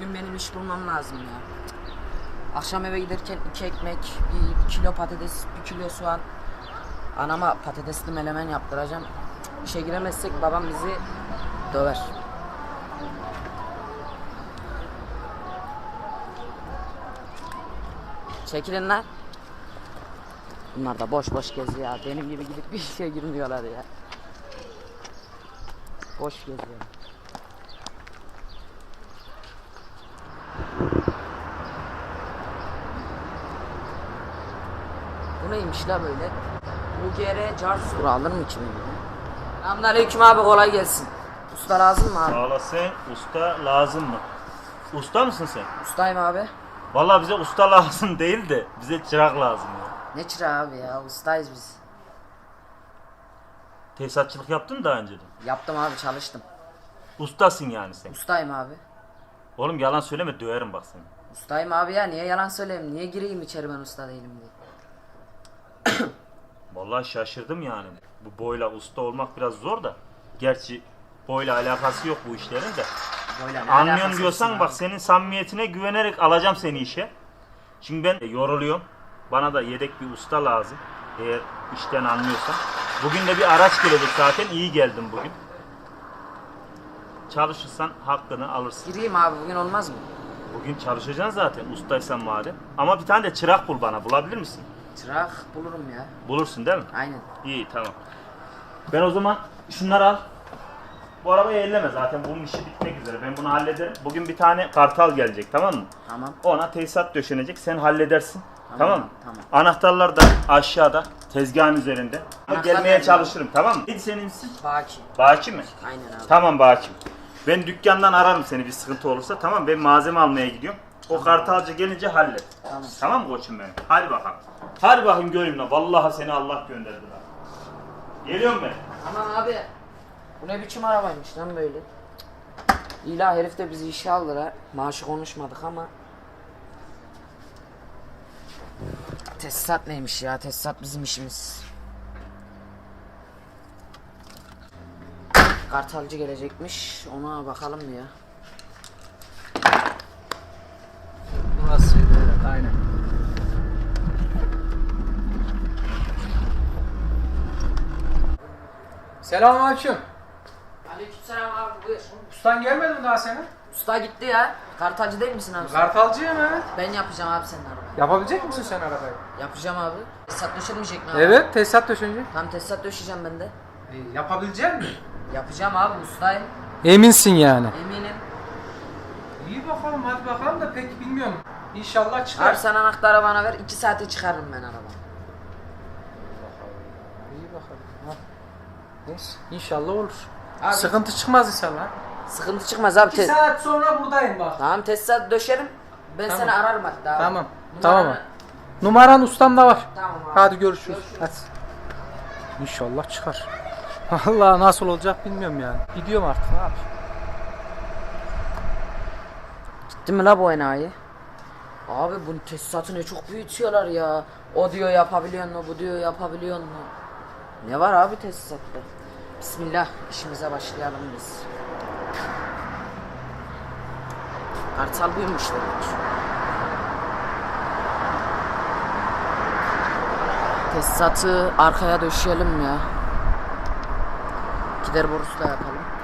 Bugün benim iş bulmam lazım ya. Akşam eve giderken iki ekmek, bir kilo patates, bir kilo soğan. Anama patatesli melemen yaptıracağım. İşe giremezsek babam bizi döver. Çekilin lan. Bunlar da boş boş geziyor. Benim gibi gidip bir işe girmiyorlar ya. Boş geziyor. Bu neymiş la böyle? Bu yere Carrefour alır mı kimin? Selamünaleyküm abi kolay gelsin. Usta lazım mı abi? Sağ olasın. Usta lazım mı? Usta mısın sen? Ustayım abi. Vallahi bize usta lazım değil de bize çırak lazım ya. Ne çırağı abi ya ustayız biz. Tesisatçılık yaptın daha önce de. Yaptım abi çalıştım. Ustasın yani sen. Ustayım abi. Oğlum yalan söyleme döverim bak seni. Ustayım abi ya niye yalan söyleyeyim? Niye gireyim içeri ben usta değilim diye. Vallahi şaşırdım yani. Bu boyla usta olmak biraz zor da. Gerçi boyla alakası yok bu işlerin de. Böyle ne Anlıyorum alakası diyorsan olsun bak abi? senin samimiyetine güvenerek alacağım seni işe. Şimdi ben yoruluyorum. Bana da yedek bir usta lazım. Eğer işten anlıyorsan. Bugün de bir araç gelecek zaten. İyi geldim bugün. Çalışırsan hakkını alırsın. Gireyim abi bugün olmaz mı? Bugün çalışacaksın zaten ustaysan madem. Ama bir tane de çırak bul bana. Bulabilir misin? Çırak bulurum ya. Bulursun değil mi? Aynen. İyi tamam. Ben o zaman şunları al. Bu arabayı elleme zaten bunun işi bitmek üzere. Ben bunu hallederim. Bugün bir tane kartal gelecek tamam mı? Tamam. Ona tesisat döşenecek. Sen halledersin. Tamam, mı? tamam. Anahtarlar da aşağıda tezgahın üzerinde. Ama Anahtar gelmeye nerede? çalışırım tamam mı? Neydi senin isim? Baki. Baki mi? Aynen abi. Tamam Baki. Ben dükkandan ararım seni bir sıkıntı olursa. Tamam ben malzeme almaya gidiyorum. O kartalcı gelince hallet. Tamam. Tamam mı koçum benim? Hadi bakalım. Hadi bakayım göreyim. Vallahi seni Allah gönderdi lan. Geliyorum ben. Aman abi. Bu ne biçim arabaymış lan böyle. İlah herif de bizi işe aldı ha. Maaşı konuşmadık ama. Tesisat neymiş ya? Tesisat bizim işimiz. Kartalcı gelecekmiş. Ona bakalım mı ya? Evet aynen. Selamünaleyküm. Aleykümselam abi buyur. Ustan gelmedi mi daha senin? Usta gitti ya. Kartalcı değil misin abi? sen? Kartalcıya mı? Ben yapacağım abi senin arabayı. Yapabilecek misin sen arabayı? Yapacağım abi. Tesisat döşenmeyecek mi abi? Evet, tesisat döşenecek. Tam tesisat döşeyeceğim ben de. E, yapabilecek misin? Yapacağım abi ustayım. Eminsin yani. Eminim. İyi bakalım hadi bakalım da pek bilmiyorum. İnşallah çıkar. Abi sen anahtarı bana ver. 2 saate çıkarırım ben arabayı. İyi bakalım. Ha. Neyse inşallah olur. Abi- Sıkıntı çıkmaz inşallah. Sıkıntı çıkmaz abi. 2 Te- saat sonra buradayım bak. tamam tesisat döşerim. Ben Tamam. seni ararım hatta abi. Tamam. Numaranı- Tamam abi. Numaran ustamda var. Tamam abi. Hadi görüşürüz. Görüşürüz. Hadi. İnşallah çıkar. Allah nasıl olacak bilmiyorum yani. Gidiyorum artık ne yapayım. Gitti mi la bu enayi? Abi bu tesisatı ne çok büyütüyorlar ya. O diyor yapabiliyor mu, bu diyor yapabiliyor mu? Ne var abi tesisatta? Bismillah işimize başlayalım biz. Kartal buymuş demek. Tesisatı arkaya döşeyelim ya. Gider borusu da yapalım.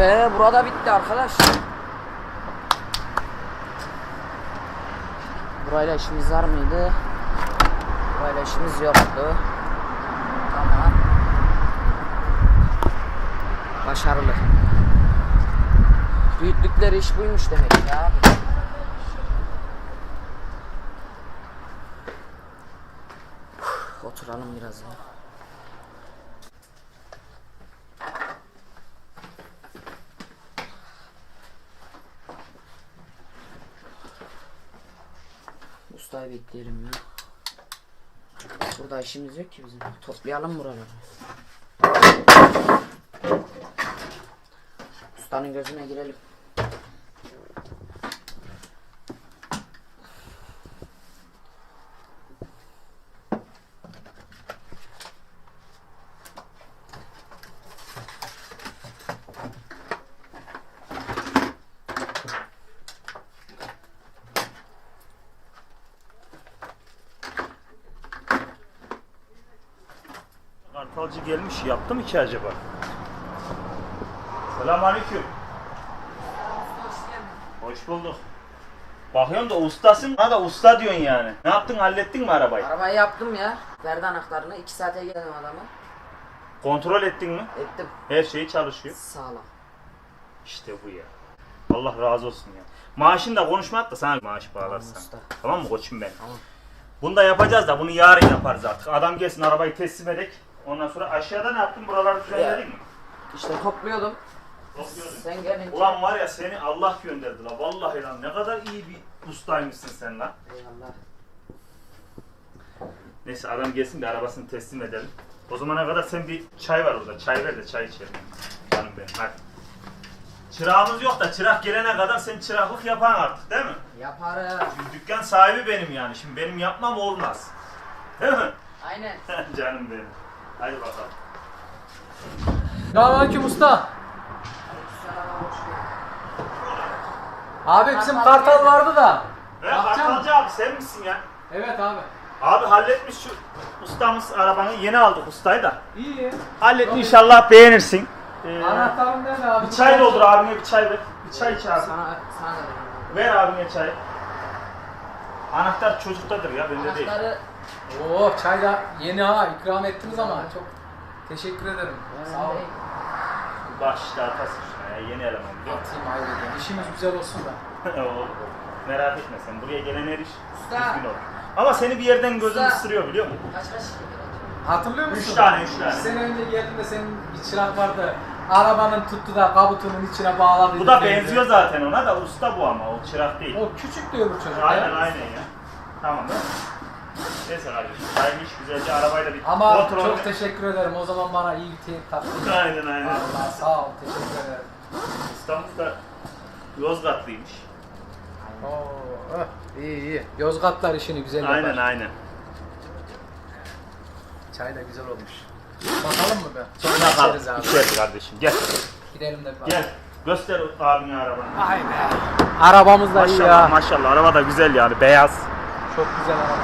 Be burada bitti arkadaş. Burayla işimiz var mıydı? Burayla işimiz yoktu. Tamam. Başarılı. Büyüttükleri iş buymuş demek ya. Uf, Oturalım biraz ya. Bekleyelim ya. Burada işimiz yok ki bizim. Toplayalım buraları. Ustanın gözüne girelim. Falcı gelmiş yaptı mı ki acaba? Selamünaleyküm. Hoş bulduk. Bakıyorum da ustasın. Ha da usta diyorsun yani. Ne yaptın hallettin mi arabayı? Arabayı yaptım ya. Verdi anahtarını. 2 saate geldim adamı. Kontrol ettin mi? Ettim. Her şey çalışıyor. Sağlam. İşte bu ya. Allah razı olsun ya. Maaşın da konuşmak da sana maaş bağlarsan. usta. Tamam mı koçum ben? Tamam. Bunu da yapacağız da bunu yarın yaparız artık. Adam gelsin arabayı teslim edek. Ondan sonra aşağıda ne yaptın? Buraları düzenledin mi? İşte topluyordum. Topluyordun. Sen gelince. Ulan var ya seni Allah gönderdi la. Vallahi lan ne kadar iyi bir ustaymışsın sen lan. Eyvallah. Neyse adam gelsin de arabasını teslim edelim. O zamana kadar sen bir çay var orada. Çay ver de çay içelim. Canım benim hadi. Çırağımız yok da çırak gelene kadar sen çıraklık yapan artık değil mi? Yaparım. Şimdi dükkan sahibi benim yani. Şimdi benim yapmam olmaz. Değil mi? Aynen. Canım benim. Hadi bakalım. Selamünaleyküm usta. Selam, hoş geldin. Abi bizim Kartal vardı da. He Bakacağım. Kartalcı abi sen misin ya? Evet abi. Abi halletmiş şu ustamız arabanı yeni aldık ustayı da. İyi. Hallet inşallah beğenirsin. Ee, Anahtarım nerede abi? bir çay doldur abime bir çay ver. Bir çay iç abi. Sana, sana da veririm. Ver abime çay. Anahtar çocuktadır ya bende değil. Anahtarı Oo çay da yeni ha ikram ettiniz ama çok teşekkür ederim. Sağ olun. Baş işte atasın şuna ya yeni eleman? Atayım ayrıca. İşimiz güzel olsun da. Olur. Merak etme sen buraya gelen her iş Usta. düzgün olur. Ama seni bir yerden gözün Usta. ısırıyor biliyor musun? kaç kaç lira? Hatırlıyor musun? Üç tane, üç tane. Sene önce geldiğinde senin bir çırak vardı. Arabanın tuttu da kabutunun içine bağladı. Bu da benziyor zaten ona da usta bu ama o çırak değil. O küçük diyor bu çocuk. Aynen ya. aynen ya. Tamam değil mi? Kardeşim. Hayırlı iş güzelce arabayla bir Ama kontrol çok teşekkür ederim. O zaman bana iyi bir teyit taktın. Aynen aynen. Allah sağ ol. Teşekkür ederim. İstanbul da Yozgatlıymış. Oo, öh, iyi iyi. Yozgatlar işini güzel yapar. Aynen aynen. Çay da güzel olmuş. Bakalım mı be? Sonra Bakalım. içeriz abi. İçeriz kardeşim gel. Gidelim de bir Gel. Göster abine arabanı. Ay be. Arabamız da iyi Maşallah ya. maşallah araba da güzel yani beyaz. Çok güzel araba.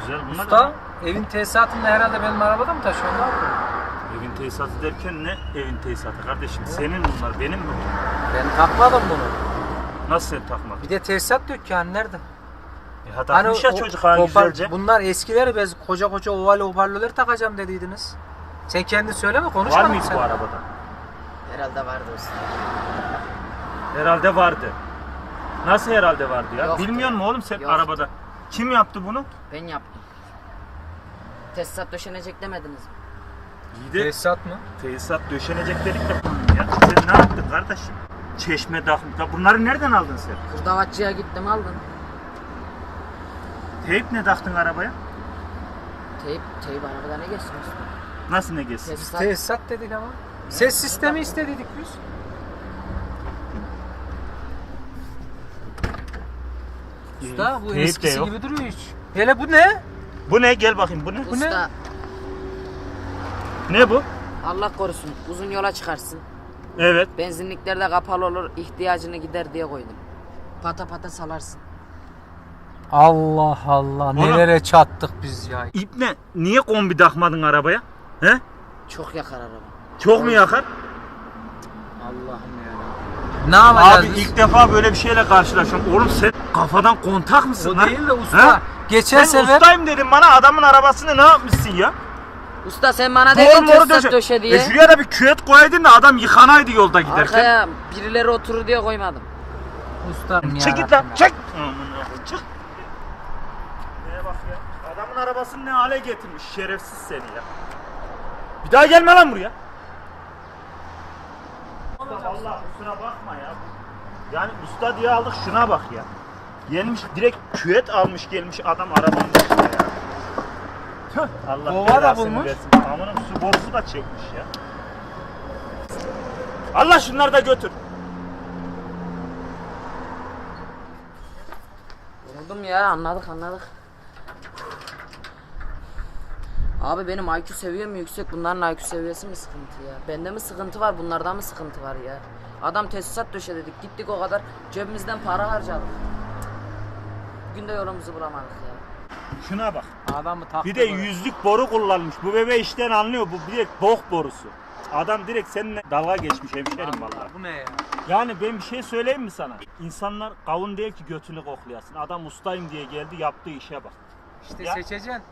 Güzel bunlar Usta evin tesisatını da herhalde benim arabada mı taşıyorsun abi? Evin tesisatı derken ne evin tesisatı kardeşim? Senin bunlar benim mi? Ben takmadım bunu. Nasıl sen takmadın? Bir de tesisat dükkanı nerede? E, ha, takmış ya o- çocuk ha güzelce. Bunlar eskileri biz koca koca oval hoparlörler takacağım dediydiniz. Sen kendin söyleme Var konuşmadın mıydı sen. bu arabada? Herhalde vardı usta. Herhalde vardı. Nasıl herhalde vardı ya? Yoktu. Bilmiyor musun oğlum sen Yoktu. arabada? Kim yaptı bunu? Ben yaptım. Tesisat döşenecek demediniz mi? İyi de Tesisat mı? tesisat döşenecek dedik de ya. Sen ne yaptın kardeşim? Çeşme takım. Ya bunları nereden aldın sen? Hırdavatçıya gittim aldım. Teyp ne taktın arabaya? Teyip, teyip arabada ne geçsin usta? Nasıl ne geçsin? Tesisat. Tesisat dedik ama. Ses sistemi istedik biz. Usta bu Teyp de eskisi yok. gibi duruyor hiç. Hele bu ne? Bu ne? Gel bakayım bu ne? Bu ne? Usta Ne bu? Allah korusun uzun yola çıkarsın. Evet. Benzinliklerde kapalı olur ihtiyacını gider diye koydum. Pata pata salarsın. Allah Allah nelere çattık biz ya. İpne niye kombi takmadın arabaya? He? Çok yakar araba. Çok mu yakar? Allah'ım ya. Ne yapacağız Abi biz? ilk defa böyle bir şeyle karşılaşıyorum. Oğlum sen kafadan kontak mısın O lan? değil de usta. He? Geçen Sen sefer ustayım dedin bana adamın arabasını ne yapmışsın ya? Usta sen bana dedin moru tesisat döşe diye. E şuraya da bir küvet koyaydın da adam yıkanaydı yolda giderken. Arkaya birileri oturur diye koymadım. usta Çek git lan çek. Çık. Neye bak ya. Adamın arabasını ne hale getirmiş şerefsiz seni ya. Bir daha gelme lan buraya. Valla kusura bakma ya. Yani usta diye aldık şuna bak ya. Gelmiş direkt küvet almış gelmiş adam arabanın başına ya. Tüh, Allah Kova da belasını bulmuş. versin. Amanın su borusu da çekmiş ya. Allah şunları da götür. Yoruldum ya anladık anladık. Abi benim IQ seviyem yüksek bunların IQ seviyesi mi sıkıntı ya? Bende mi sıkıntı var bunlarda mı sıkıntı var ya? Adam tesisat döşedik gittik o kadar cebimizden para harcadık. Bugün de yolumuzu bulamadık ya. Şuna bak. Adamı taktı Bir de buraya. yüzlük boru kullanmış. Bu bebe işten anlıyor. Bu direkt bok borusu. Adam direkt seninle dalga geçmiş hemşerim vallahi. Bu ne ya? Yani ben bir şey söyleyeyim mi sana? İnsanlar kavun değil ki götünü koklayasın. Adam ustayım diye geldi yaptığı işe bak. İşte Ya- seçeceksin.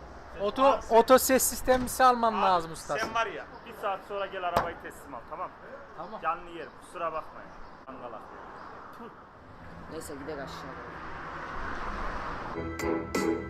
Oto, oto ses sistemisi alman lazım usta. Sen var ya bir saat sonra gel arabayı teslim al tamam mı? Tamam. Canlı yerim kusura bakmayın. Angalak. Neyse gidelim aşağıya. Thank you.